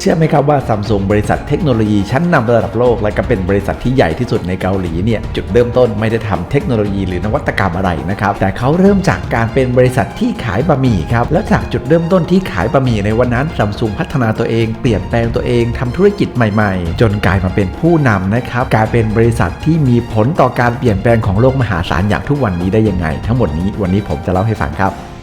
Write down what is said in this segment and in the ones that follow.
เชื่อไหมครับว่าซัมซุงบริษัทเทคโนโลยีชั้นนำระดับโลก และก็เป็นบริษัทที่ใหญ่ที่สุดในเกาหลีเนี่ยจุดเริ่มต้นไม่ได้ทำเทคโนโลยีหรือนวัตกรรมอะไรนะครับแต่เขาเริ่มจากการเป็นบริษัทที่ขายบะหมี่ครับแล้วจากจุดเริ่มต้นที่ขายบะหมี่ในวันนั้นซัมซุงพัฒนาตัวเองเปลี่ยนแปลงตัวเองทำธุรกิจใหม่ๆ จนกลายมาเป็นผู้นำนะครับกลายเป็นบริษัทที่มีผลต่อการเปลี่ยนแปลงของโลกมหาศาลอย่างทุกวันนี้ได้ยังไง ทั้งหมดนี้วันนี้ผมจะเล่าให้ฟังครับ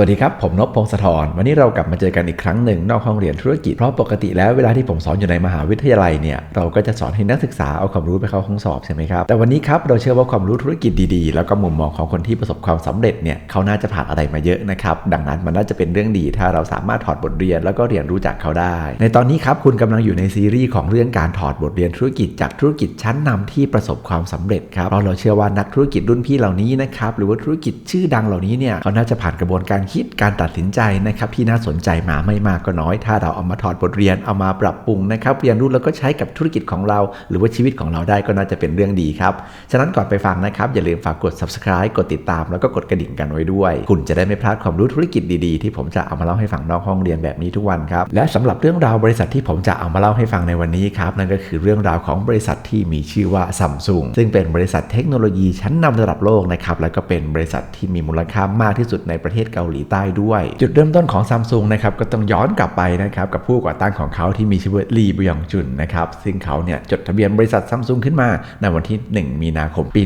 วัสดีครับ ผมนพพงศธรวันนี้เรากลับมาเจอกันอีกครั้งหนึ่งนอกห้องเรียนธุรกิจ เพราะปกติแล้วเวลาที่ผมสอนอยู่ในมหาวิทยาลัยเนี่ยเราก็จะสอนให้นักศึกษาเอาความรู้ไปเข้าห้องสอบใช่ไหมครับแต่วันนี้ครับเราเชื่อว่าความรู้ธุรกิจดีๆ แล้วก็มุมมองของคนที่ประสบความสำเร็จเนี่ยเขาน่าจะผ่านอะไรมาเยอะนะครับดังนั้นมันน่าจะเป็นเรื่องดี ถ้าเราสามารถถอดบทเรียนแล้วก็เรียนรู้จากเขาได้ ในตอนนี้ครับคุณกำลังอยู่ในซีรีส์ของเรื่องการถอดบทเรียนธุรกิจจากธุรกิจชั้นนำที่ประสบความสำเร็จครับเพราะเราเชื่อว่านักธุรกิจรุ่นพี่เหล่านี้นะครับหรือว่าธุรกิจชื่อดังเหล่านี้เนี่ยเขาน่าจะผ่านกระบวนการคิดการตัดสินใจนะครับที่น่าสนใจมาไม่มากก็น้อย ถ้าเราเอามาถอดบทเรียนเอามาปรับปรุงนะครับเรียนรู้แล้วก็ใช้กับธุรกิจของเรา หรือว่าชีวิตของเราได้ก็น่าจะเป็นเรื่องดีครับ ฉะนั้นก่อนไปฟังนะครับ อย่าลืมฝากกด subscribe กดติดตามแล้วก็กดกระดิ่งกันไว้ด้วย คุณจะได้ไม่พลาดความรู้ธุรกิจดีๆ ที่ผมจะเอามาเล่าให้ฟังนอกห้องเรียนแบบนี้ทุกวันครับและสำหรับเรื่องราวบริษัทที่ผมจะเอามาเล่าให้ฟังในวันนี้ครับนั่นก็คือเรื่องราวของบริษัทที่มีชื่อว่าซัมซุงซึ่งเป็นบริษัทเทคโนโลยีชั้นนำระดับโลกนะครับแล้วก็เป็นบริษัทที่มีมูลค่ามากที่สุดในประเทศเกาหลีใต้ด้วย จุดเริ่มต้นของซัมซุงนะครับก็ต้องย้อนกลับไปนะครับกับผู้ก่อตั้งของเขาที่มีชื่อว่าลีบยองจุนนะครับซึ่งเขาเนี่ยจดทะเบียนบริษัทซัมซุงขึ้นมาในวันที่ 1 มีนาคมปี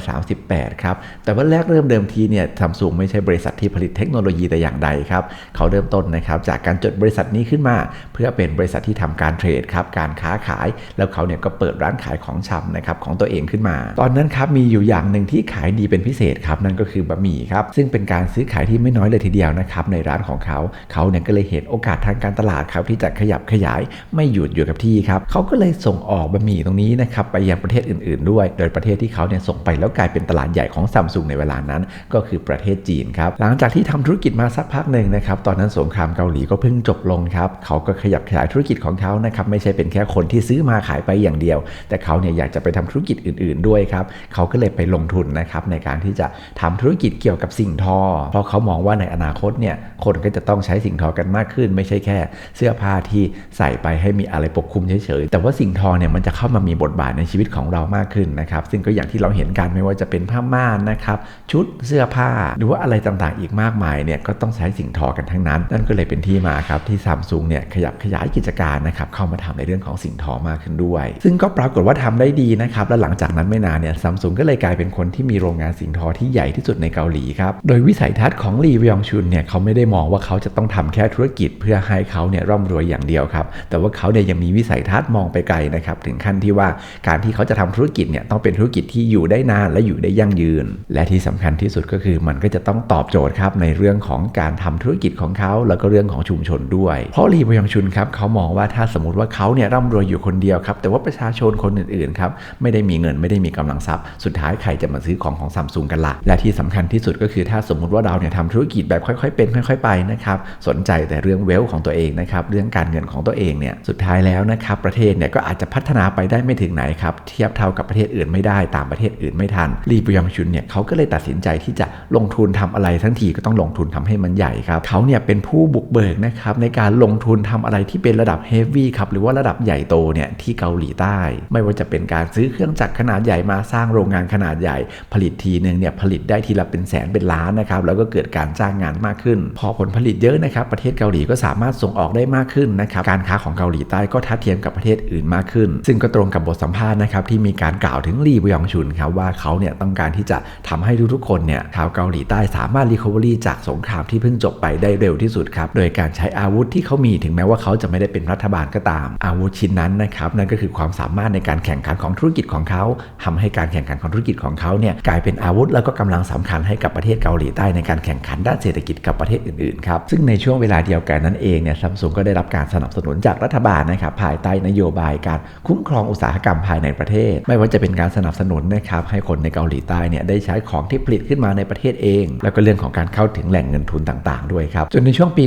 1938 ครับแต่ว่าแรกเริ่มเดิมทีเนี่ยซัมซุงไม่ใช่บริษัทที่ผลิตเทคโนโลยีแต่อย่างใดครับเขาเริ่มต้นนะครับจากการจดบริษัทนี้ขึ้นมา เพื่อเป็นบริษัทที่ทำการเทรดครับการค้าขาย แล้วเขาเนี่ยก็เปิดร้านขายของชำนะครับของตัวเองขึ้นมา ตอนนั้นครับมีอยู่อย่างหนึ่งที่ขายดีเป็นพิเศษครับนั่นก็คือบะหมี่ครับซึ่งเป็นการซื้อขายที่ไม่น้อยเลยทีเดียวนะครับในร้านของเขา เขาเนี่ยก็เลยเห็นโอกาสทางการตลาดครับที่จะขยับขยายไม่หยุดอยู่กับที่ครับเขาก็เลยส่งออกบะหมี่ตรงนี้นะครับไปยังประเทศอื่น ๆ ด้วย โดยประเทศที่เขาเนี่ยส่งไปแล้วกลายเป็นตลาดใหญ่ของซัมซุงในเวลานั้น ก็คือประเทศจีนครับหลังจากที่ทำธุรกิจมาสักพักหนึ่งนะครับตอนนั้นสงครามเกาหลีก็เพิ่งจบลงครับเขาก็ขยับขยายธุรกิจของเขานะครับไม่ใช่เป็นแค่คนที่ซื้อมาขายไปอย่างเดียว แต่เขาเนี่ยอยากจะไปทำธุรกิจอื่น ๆ ด้วยครับเขาก็เลยไปลงทุนนะครับในการที่จะทำธุรกิจเกี่ยวกับสิ่งทอ เพราะเขามองว่าในอนาคตเนี่ยคนก็จะต้องใช้สิ่งทอกันมากขึ้น ไม่ใช่แค่เสื้อผ้าที่ใส่ไปให้มีอะไรปกคลุมเฉยๆ แต่ว่าสิ่งทอเนี่ยมันจะเข้ามามีบทบาทในชีวิตของเรามากขึ้นนะครับ ซึ่งก็อย่างที่เราเห็นกันไม่ว่าจะเป็นผ้าม่านนะครับชุดเสื้อผ้าหรือว่าอะไรต่างๆ อีกมากมายเนี่ยก็ต้องใช้สิ่งทอกันทั้งนั้น นั่นก็เลยเป็นที่มาครับที่ซัมซุงเนี่ยขยับขยายกิจการนะครับเข้ามาทำในเรื่องของสิ่งทอมากขึ้นด้วย ซึ่งก็ปรากฏว่าทำได้ดีนะครับและหลังจากนั้นไม่นานเนี่ยซัมซุงก็เลยกลายเป็นคนที่มีโรงงานสิ่งทอที่ใหญ่ที่สุดในเกาหลีครับโดยวิสัยทัศน์ของลีวยองชุนเนี่ยเขาไม่ได้มองว่าเขาจะต้องทำแค่ธุรกิจเพื่อให้เขาเนี่ยร่ำรวยอย่างเดียวครับ แต่ว่าเขาเนี่ยยังมีวิสัยทัศน์มองไปไกลนะครับ ถึงขั้นที่ว่าการที่เขาจะทำธุรกิจเนี่ยต้องเป็นธุรกิจที่อยู่ได้นานและอยู่ได้ยั่งยืน และที่สำคัญที่สุดก็คือมันก็จะต้องตอบโจทย์ครับในเรื่องของการทำธุรกิจของเขาแล้วก็เรื่องของชุมชนด้วย เพราะลีบยองชุนครับเขามองว่าถ้าสมมติว่าเขาเนี่ยร่ำรวยอยู่คนเดียวครับแต่ว่าประชาชนคนอื่นๆครับไม่ได้มีเงินไม่ได้มีกำลังทรัพย์ สุดท้ายใครจะมาซื้อของของซัมซุงกันละ่ะและที่สำคัญที่สุดก็คือถ้าสมมติว่าเราเนี่ยทำธุรกิจแบบค่อยๆ เป็นค่อย ๆ ไปนะครับสนใจแต่เรื่องเวลของตัวเองนะครับเรื่องการเงินของตัวเองเนี่ยสุดท้ายแล้วนะครับประเทศเนี่ยก็อาจจะพัฒนาไปได้ไม่ถึงไหนครับเทียบเท่ากับประเทศอื่นไม่ได้ตามประเทศอื่นไม่ทันลีบยองชุนเนี่ยเขาก็เลยตัดสินใจที่จะลงทุนทำอะไรทั้งทีก็ต้องลงทุนทำให้มันใหญ่ครับเขาเนี่ยเป็นผู้บุกเบิกนะครับในการลงทุนทำอะไรที่เป็นระดับเฮฟวี่ครับหรือว่าระดับใหญ่โตเนี่ยที่เกาหลีใต้ ไม่ว่าจะเป็นการซื้อเครื่องจักรขนาดใหญ่มาสร้างโรงงานขนาดใหญ่ ผลิตทีหนึ่งเนี่ยผลิตได้ทีละเป็นแสนเป็นล้านนะครับแล้วก็เกิดการจ้างงานมากขึ้น พอผลผลิตเยอะนะครับประเทศเกาหลีก็สามารถส่งออกได้มากขึ้นนะครับการค้าของเกาหลีใต้ก็ทัดเทียมกับประเทศอื่นมากขึ้น ซึ่งก็ตรงกับบทสัมภาษณ์นะครับที่มีการกล่าวถึงลีบยองชุนครับว่าเขาเนี่ยต้องการที่จะทำให้ทุกๆคนเนี่ยชาวเกาหลีใต้สามารถรีคอเวอรี่จากสงครามที่เพิ่งจบไปได้เร็วที่สุดครับโดยการใช้อาวุธที่เขามีถึงแม้ว่าเขาจะไม่ได้เป็นรัฐบาลก็ตาม อาวุธชิ้นนั้นนะครับนั่นก็คือความสามารถในการแข่งขันของธุรกิจของเขาทำให้การแข่งขันของธุรกิจของเขาเนี่ยกลายเป็นอาวุธแล้วก็กำลังสำคัญให้กับประเทศเกาหลีใต้ในการแข่งขันด้านเศรษฐกิจกับประเทศอื่นๆครับซึ่งในช่วงเวลาเดียวกันนั้นเองเนี่ยซัมซุงก็ได้รับการสนับสนุนจากรัฐบาลนะครับภายใต้นโยบายการคุ้มครองอุตสาหกรรมภายในประเทศ ไม่ว่าจะเป็นการสนับสนุนนะครับให้คนในเกาหลีใต้เนี่ยได้ใช้ของที่ผลิตขึ้นมาในประเทศเอง แล้วก็เรื่องของการเข้าถึงแหล่งเงินทุนต่างๆ ด้วยครับจนในช่วงปี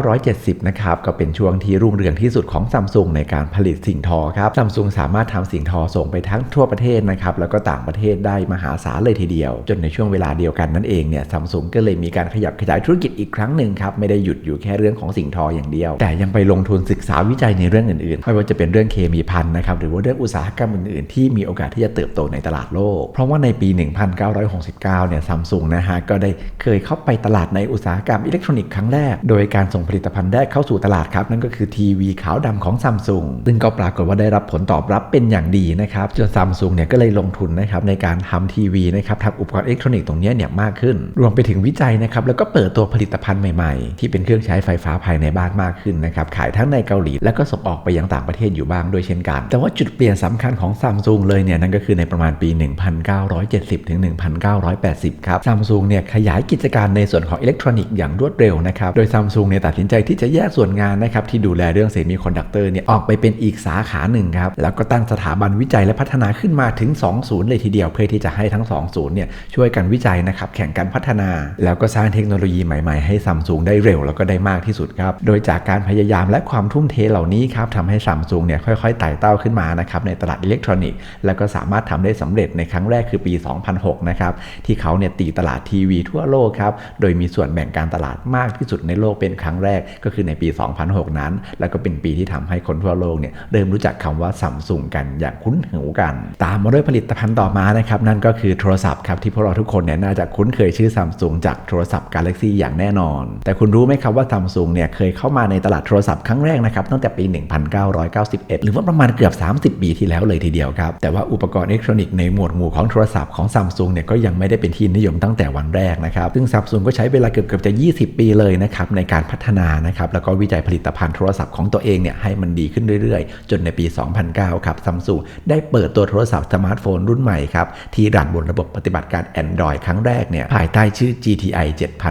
1970 นะครับก็เป็นช่วงที่รุ่งเรืองที่สุดของซัมซุงในการผลิตสิ่งทอครับซัมซุงสามารถทำสิ่งทอส่งไปทั้งทั่วประเทศนะครับแล้วก็ต่างประเทศได้มหาศาลเลยทีเดียว จนในช่วงเวลาเดียวกันนั่นเองเนี่ยซัมซุงก็เลยมีการขยับขยายธุรกิจอีกครั้งหนึ่งครับไม่ได้หยุดอยู่แค่เรื่องของสิ่งทออย่างเดียว แต่ยังไปลงทุนศึกษาวิจัยในเรื่องอื่นๆ ไม่ว่าจะเป็นเรื่องเคมีพันนะครับหรือว่าเรื่องอุตสาหกรรมอื่นๆ ที่มีโอกาสที่จะเติบโตในตลาดโลก เพราะว่าในปี 1969 เนี่ยซัมซุงนะฮะก็ได้เคยเข้าไปตลาดในอุตสาหกรรมอิเล็กทรอนิกส์ครั้งแรก โดยการส่งผลิตภัณฑ์แรกเข้าสู่ตลาดครับนั่นก็คือทีวีขาวดำของซัมซุงซึ่งก็ปรากฏว่าได้รับผลตอบรับเป็นอย่างดีนะครับจนซัมซุงเนี่ยก็เลยลงทุนนะครับในการทำทีวีนะครับทำอุปกรณ์อิเล็กทรอนิกส์ตรงนี้เนี่ยมากขึ้น รวมไปถึงวิจัยนะครับแล้วก็เปิดตัวผลิตภัณฑ์ใหม่ๆ ที่เป็นเครื่องใช้ไฟฟ้าภายในบ้านมากขึ้นนะครับขายทั้งในเกาหลี แล้วก็ส่งออกไปยังต่างประเทศอยู่บ้างด้วยเช่นกัน แต่ว่าจุดเปลี่ยนสำคัญของซัมซุงเลยเนี่ยนั่นก็คือในประมาณปี 1970ถึง1980 ครับซัมซุงเนี่ยขยายกิจการในส่วนของอิเล็กทรอนิกส์อย่างรวดเร็วนะครับโดยซัมซุงเนี่ยตัดสินใจที่จะแยกส่วนงานนะครับที่ดูแลเรื่องเซมิคอนดักเตอร์เนี่ยออกไปเป็นอีกสาขาหนึ่งครับแล้วก็ตั้งสถาบันวิจัยและพัฒนาขึ้นมาถึง 2 ศูนย์เลยทีเดียว เพื่อที่จะให้ทั้ง 2 ศูนย์เนี่ยช่วยกันวิจัยนะครับแข่งกันพัฒนาแล้วก็สร้างเทคโนโลยีใหม่ๆให้ซัมซุงได้เร็วแล้วก็ได้มากที่สุดครับ โดยจากการพยายามและความทุ่มเทเหล่านี้ครับทำให้ซัมซุงเนี่ยค่อยๆไต่เต้าขึ้นมานะครับในตลาดอิเล็กทรอนิกส์แล้วก็สามารถทำได้สำเร็จในครั้งแรกคือปี 2006 นะครับที่เขาเนี่ยตีตลาดทีวีทั่วโลกครับโดยมีส่วนแบ่งการตลาดมากที่สุดในโลกเป็นครั้งแรกก็คือในปี 2006 นั้น แล้วก็เป็นปีที่ทำให้คนทั่วโลกเนี่ยเริ่มรู้จักคำว่าซัมซุงกันอย่างคุ้นหูกัน ตามมาด้วยผลิตภัณฑ์ต่อมานะครับนั่นก็คือโทรศัพท์ครับที่พวกเราทุกคนเนี่ยน่าจะคุ้นเคยชื่อซัมซุงจากโทรศัพท์ Galaxy อย่างแน่นอน แต่คุณรู้ไหมครับว่าซัมซุงเนี่ยเคยเข้ามาในตลาดโทรศัพท์ครั้งแรกนะครับตั้งแต่ปี 1991 หรือว่าประมาณเกือบ 30 ปีที่แล้วเลยทีเดียวครับ แต่ว่าอุปกรณ์อิเล็กทรอนิกส์ในหมวดหมู่ของโทรศัพท์ของซัมซุงเนี่ยก็ยังไม่ได้เป็นที่นิยมตั้งแต่วันแรกนะครับซึ่งซัมซุงก็ใช้เวลาเกือบเกือบจะ 20 ปีเลยนะครับในการพัฒนานะครับแล้วก็วิจัยผลิตภัณฑ์โทรศัพท์ของตัวเองเนี่ยให้มันดีขึ้นเรื่อยๆ จนในปี 2009 ครับซัมซุงได้เปิดตัวโทรศัพท์สมาร์ทโฟนรุ่นใหม่ครับที่รันบนระบบปฏิบัติการ Android ครั้งแรกเนี่ยภายใต้ชื่อ GTI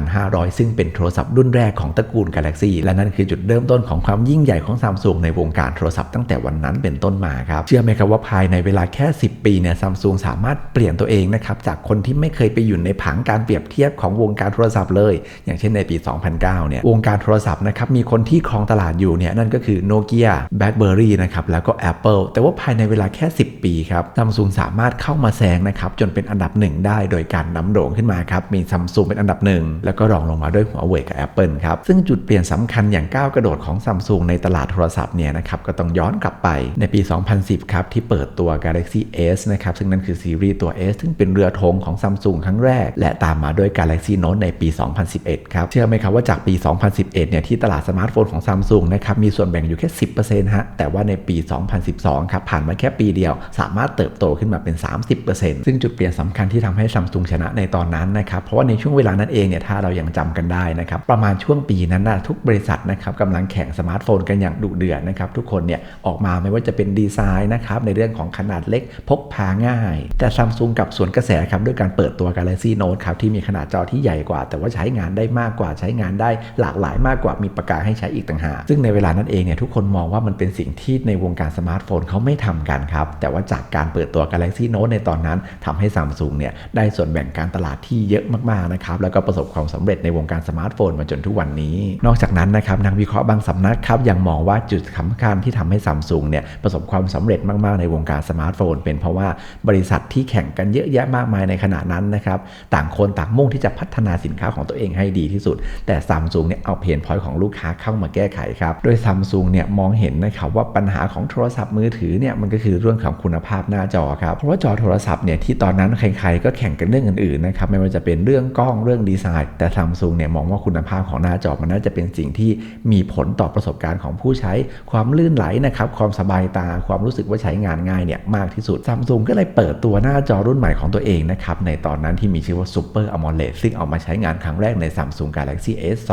7500 ซึ่งเป็นโทรศัพท์รุ่นแรกของตระกูล Galaxy และนั่นคือจุดเริ่มต้นของความยิ่งใหญ่ของซัมซุงในวงการโทรศัพท์ตั้งแต่วันนั้นเป็นต้นมาครับ เชื่อไหมครับว่าภายในเวลาแค่ 10 ปีเนี่ยซัมซุงสามารถเปลี่ยนตัวเองนะครับจากคนที่ไม่เคยไปอยู่ในผังการเปรียบเทียบของวงการโทรศัพท์เลย อย่างเช่นในปี 2009 เนี่ยวงการโทรศัพท์นะครับมีคนที่ครองตลาดอยู่เนี่ยนั่นก็คือโนเกียแบล็คเบอร์รี่นะครับแล้วก็ Apple แต่ว่าภายในเวลาแค่ 10 ปีครับซัมซุงสามารถเข้ามาแซงนะครับจนเป็นอันดับหนึ่งได้โดยการนำโด่งขึ้นมาครับมีซัมซุงเป็นอันดับหนึ่งแล้วก็รองลงมาด้วยหัวเว่ยกับ Apple ครับซึ่งจุดเปลี่ยนสำคัญอย่างก้าวกระโดดของซัมซุงในตลาดโทรศัพท์เนี่ยนะครับก็ต้องย้อนกลับไปในปี 2010 ครับ ที่เปิดตัว Galaxy S นะครับซึ่งนั่นคือซีรีส์ตัว S ซึ่งเป็นเรือธงของซัมซุงครั้งแรก และตามมาด้วย Galaxy Note ในปี 2011 ครับ เชื่อไหมครับว่าจากปี 2011 เนี่ยที่ตลาดสมาร์ทโฟนของซัมซุงนะครับมีส่วนแบ่งอยู่แค่ 10%ฮะแต่ว่าในปี 2012 ครับผ่านมาแค่ปีเดียว สามารถเติบโตขึ้นมาเป็น 30%ซึ่งจุดเปลี่ยนสำคัญที่ทำให้ซัมซุงชนะในตอนนั้นนะครับเพราะว่าในช่วงเวลานั้นเองเนี่ยถ้าเรายังจำกันได้นะครับประมาณช่วงปีนั้นนะทุกบริษัทนะครับกำลังแข่งสมาร์ทโฟนกันอย่างดุเดือดนะครับทุกคนเนี่ยออกมาไม่ว่าจะเป็นดีไซน์นะครับในเรื่องของขนาดเล็กพกพาง่าย แต่ซัมซุงกับสวนกระแสครับด้วยการเปิดตัว Galaxy Note ครับที่มีขนาดจอที่ใหญ่กว่า แต่ว่าใช้งานได้มากกว่าใช้งานได้หลากหลายมากกว่ามีปากกาให้ใช้อีกต่างหากซึ่งในเวลานั้นเองเนี่ยทุกคนมองว่ามันเป็นสิ่งที่ในวงการสมาร์ทโฟนเขาไม่ทำกันครับแต่ว่าจากการเปิดตัว Galaxy Note ในตอนนั้นทำให้ซัมซุงเนี่ยได้ส่วนแบ่งการตลาดที่เยอะมากๆนะครับแล้วก็ประสบความสำเร็จในวงการสมาร์ทโฟนมาจนทุกวันนี้ นอกจากนั้นนะครับนักวิเคราะห์บางสำนักครับยังมองว่าจุดสำคัญที่ทำให้ซัมซุงเนี่ยประสบความสำเร็จมาก ๆ ในวงการสมาร์ทโฟน เป็นเพราะว่าบริษัทที่แข่งกันเยอะแยะมากมายในขณะนั้นนะครับต่างคนต่างมุ่งที่จะพัฒนาสินค้าของตัวเองให้ดีที่สุด แต่ซัมซุงเนี่ยเอาเพนพอยต์ของลูกค้าเข้ามาแก้ไขครับโดยซัมซุงเนี่ยมองเห็นนะครับว่าปัญหาของโทรศัพท์มือถือเนี่ยมันก็คือเรื่องของคุณภาพหน้าจอครับเพราะว่าจอโทรศัพท์เนี่ยที่ตอนนั้นใครๆก็แข่งกันเรื่องอื่นๆนะครับไม่ว่าจะเป็นเรื่องกล้องเรื่องดีไซน์ แต่ซัมซุงเนี่ยมองว่าคุณภาพของหน้าจอมันน่าจะเป็นสิ่งที่มีผลต่อประสบการณ์ของผู้ใช้ ความลื่นไหลนะครับความสบายตาความรู้สึกว่าใช้งานง่ายเนี่ยมากที่สุดซัมซุงก็เลยเปิดตัวหน้าจอรุ่นใหม่ของตัวเองนะครับในตอนนั้นที่มีชื่อว่า Super AMOLED ซึ่งเอามาใช้งานครั้งแรกใน Samsung Galaxy S2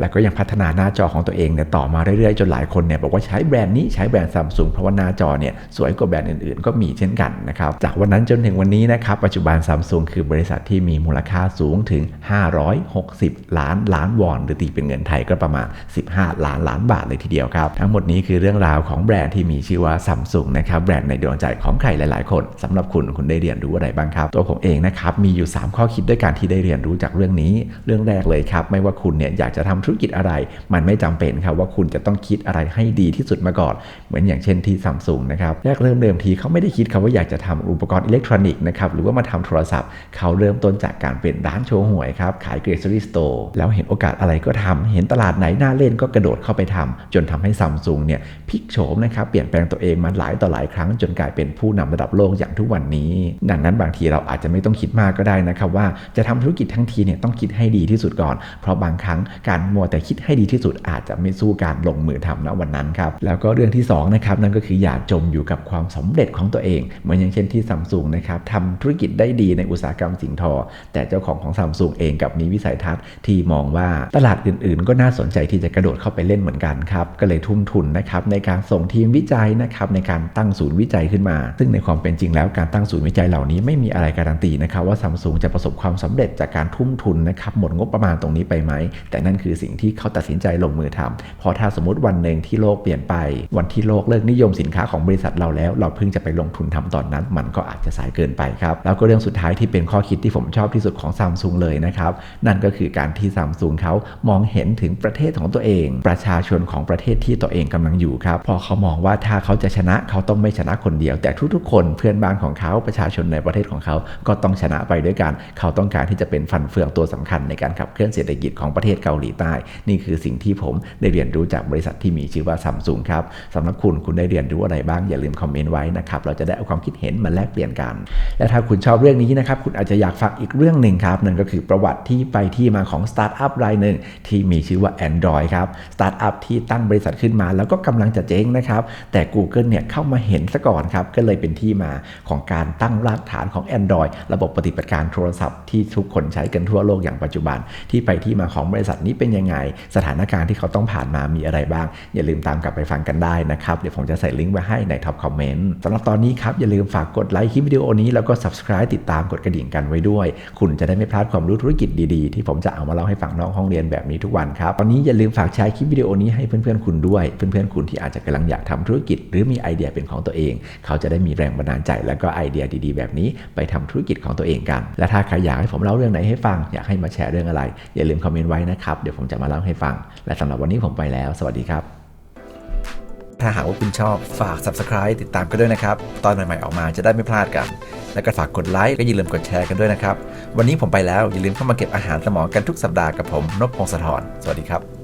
แล้วก็ยังพัฒนาหน้าจอของตัวเองเนี่ยต่อมาเรื่อยๆ จนหลายคนเนี่ยบอกว่าใช้แบรนด์นี้ใช้แบรนด์ซัมซุงเพราะว่าหน้าจอเนี่ยสวยกว่าแบรนด์อื่นๆ ก็มีเช่นกันนะครับจากวันนั้นจนถึงวันนี้นะครับปัจจุบันซัมซุงคือบริษัทที่มีมูลค่าสูงถึง560 ล้านล้านวอน หรือตีเป็นเงินไทยก็ประมาณ 15 ล้านล้านบาทเลยทีเดียวครับ ทั้งหมดนี้คือเรื่องราวของแบรนด์ที่มีชื่อว่าซัมซุงนะครับแบรนด์ในดวงใจของใครหลาย ๆ คนสำหรับคุณคุณได้เรียนรู้อะไรบ้างครับ ตัวผมเองนะครับมีอยู่ 3 ข้อคิดด้วยการที่ได้เรียนรู้จากเรื่องนี้ เรื่องแรกเลยครับ ไม่ว่าคุณเนี่ยอยากจะทำธุรกิจอะไร มันไม่จำเป็นครับว่าคุณจะต้องคิดอะไรให้ดีที่สุดมาก่อน เหมือนอย่างเช่นที่ซัมซุงนะครับแรกเริ่มเดิมทีเขาไม่ได้คิดคำว่าอยากจะทำอุปกรณ์อิเล็กทรอนิกส์นะครับหรือว่ามาทำโทรศัพท์เขาเริ่มต้นจากการเป็นร้านโชว์หวยครับขายเกรซอรี่สโตร์แล้วเห็นโอกาสอะไรก็ทำเห็นตลาดไหนน่าเล่นก็กระโดดเข้าไปทำจนทำให้ซัมซุงเนี่ยพลิกโฉมนะครับเปลี่ยนแปลงตัวเองมาหลายต่อหลายครั้งจนกลายเป็นผู้นำระดับโลกอย่างทุกวันนี้ ดังนั้นบางทีเราอาจจะไม่ต้องคิดมากก็ได้นะครับว่าจะทำธุรกิจทั้งทีเนี่ยต้องคิดให้ดีที่สุดก่อน เพราะบางครั้งการมัวแต่คิดให้ดีที่สุดอาจจะไม่สู้การลงมือทำณวันนั้นครับแล้วก็เรื่องที่สองนะครับนั่นก็คืออย่าจมอยู่กับความสำเร็จของตัวเองเหมือนอย่างเช่นที่ซัมซุงนะครับทำธุรกิจได้ดีในอุตสาหกรรมสิ่งทอ แต่เจ้าของของซัมซุงเองกับมีวิสัยทัศน์ที่มองว่าตลาดอื่นๆ ก็น่าสนใจที่จะกระโดดเข้าไปเล่นเหมือนกันครับก็เลยทุ่มทุนนะครับในการส่งทีมวิจัยนะครับในการตั้งศูนย์วิจัยขึ้นมา ซึ่งในความเป็นจริงแล้วการตั้งศูนย์วิจัยเหล่านี้ไม่มีอะไรการันตีนะครับว่าซัมซุงจะประสบความสำเร็จจากการทุ่มทุนนะครับหมดงบประมาณตรงนี้ไปไหม แต่นั่นคือสิ่งที่เขาตัดสินใจลงมือทำเพราะถ้าสมมติวันหนึ่งที่โลกเปลี่ยนไป วันที่โลกเลิกนิยมสินค้าของบริษัทเราแล้ว เราเพิ่งจะไปลงทุนทำตอนนั้น มันก็อาจจะสายเกินไปครับแล้วก็เรื่องสุดท้ายที่เป็นข้อคิดที่ผมชอบที่สุดของซัมซุงเลยนะครับ นั่นก็คือการที่ซัมซุงเขามองเห็นถึงประเทศของตัวเอง ประชาชนของประเทศที่ตัวเองกำลังอยู่ครับ พอเขามองว่าถ้าเขาจะชนะเขาต้องไม่ชนะคนเดียว แต่ทุกๆ คนเพื่อนบ้านของเขาประชาชนในประเทศของเขาก็ต้องชนะไปด้วยกัน เขาต้องการที่จะเป็นฟันเฟืองตัวสำคัญในการขับเคลื่อนเศรษฐกิจของประเทศเกาหลีใต้ นี่คือสิ่งที่ผมได้เรียนรู้จากบริษัทที่มีชื่อว่าซัมซุงครับสำหรับคุณคุณได้เรียนรู้อะไรบ้างอย่าลืมคอมเมนต์ไว้นะครับเราจะได้เอาความคิดเห็นมาแลกเปลี่ยนกัน และถ้าคุณชอบเรื่องนี้นะครับคุณอาจจะอยากฟังอีกเรื่องหนึ่งครับนั่นก็คือประวัติที่ไปที่มาของสตาร์ทอัพรายหนึ่งที่มีชื่อว่า Android ครับสตาร์ทอัพที่ตั้งบริษัทขึ้นมา แล้วก็กำลังจะเจ๊งนะครับ แต่ Google เนี่ยเข้ามาเห็นซะก่อนครับ ก็เลยเป็นที่มาของการตั้งรากฐานของ Android ระบบปฏิบัติการโทรศัพท์ที่ทุกคนใช้กันทั่วโลกอย่างปัจจุบัน ที่ไปที่มาของบริษัทนี้เป็นยังไง สถานการณ์ที่เขาต้องผ่านมามีอะไรบ้าง อย่าลืมตามกลับไปฟังกันได้นะครับเดี๋ยวผมจะใส่ลิงก์ไว้ให้ในท็อปคอมเมนต์สำหรับตอนนี้ครับอย่าลืมฝากกดไลค์คลิปวิดีโอนี้แล้วก็ subscribe ติดตามกดกระดิ่งกันไว้ด้วย คุณจะได้ไม่พลาดความรู้ธุรกิจดีๆ ที่ผมจะเอามาเล่าให้ฟังนอกห้องเรียนแบบนี้ทุกวันครับตอนนี้อย่าลืมฝากแชร์คลิปวิดีโอนี้ให้เพื่อนๆคุณด้วย เพื่อนๆคุณที่อาจจะกำลังอยากทำธุรกิจ หรือมีไอเดียเป็นของตัวเอง เขาจะได้มีแรงบันดาลใจ แล้วก็ไอเดียดีๆ แบบนี้ไปทำธุรกิจของตัวเองกัน และถ้าใครอยากให้ผมเล่าเรื่องไหนให้ฟัง อยากให้มาแชร์เรื่องอะไร อย่าลืมคอมเมนต์ไว้นะครับเดี๋ยวผมจะมาเล่าให้ฟัง และสำหรับวันนี้ผมไปแล้ว สวัสดีครับถ้าหากว่าคุณชอบฝาก subscribe ติดตามกันด้วยนะครับ ตอนใหม่ๆออกมาจะได้ไม่พลาดกัน แล้วก็ฝากกดไลค์ก็อย่าลืมกดแชร์กันด้วยนะครับ วันนี้ผมไปแล้วอย่าลืมเข้ามาเก็บอาหารสมองกันทุกสัปดาห์กับผมนพพงศธรสวัสดีครับ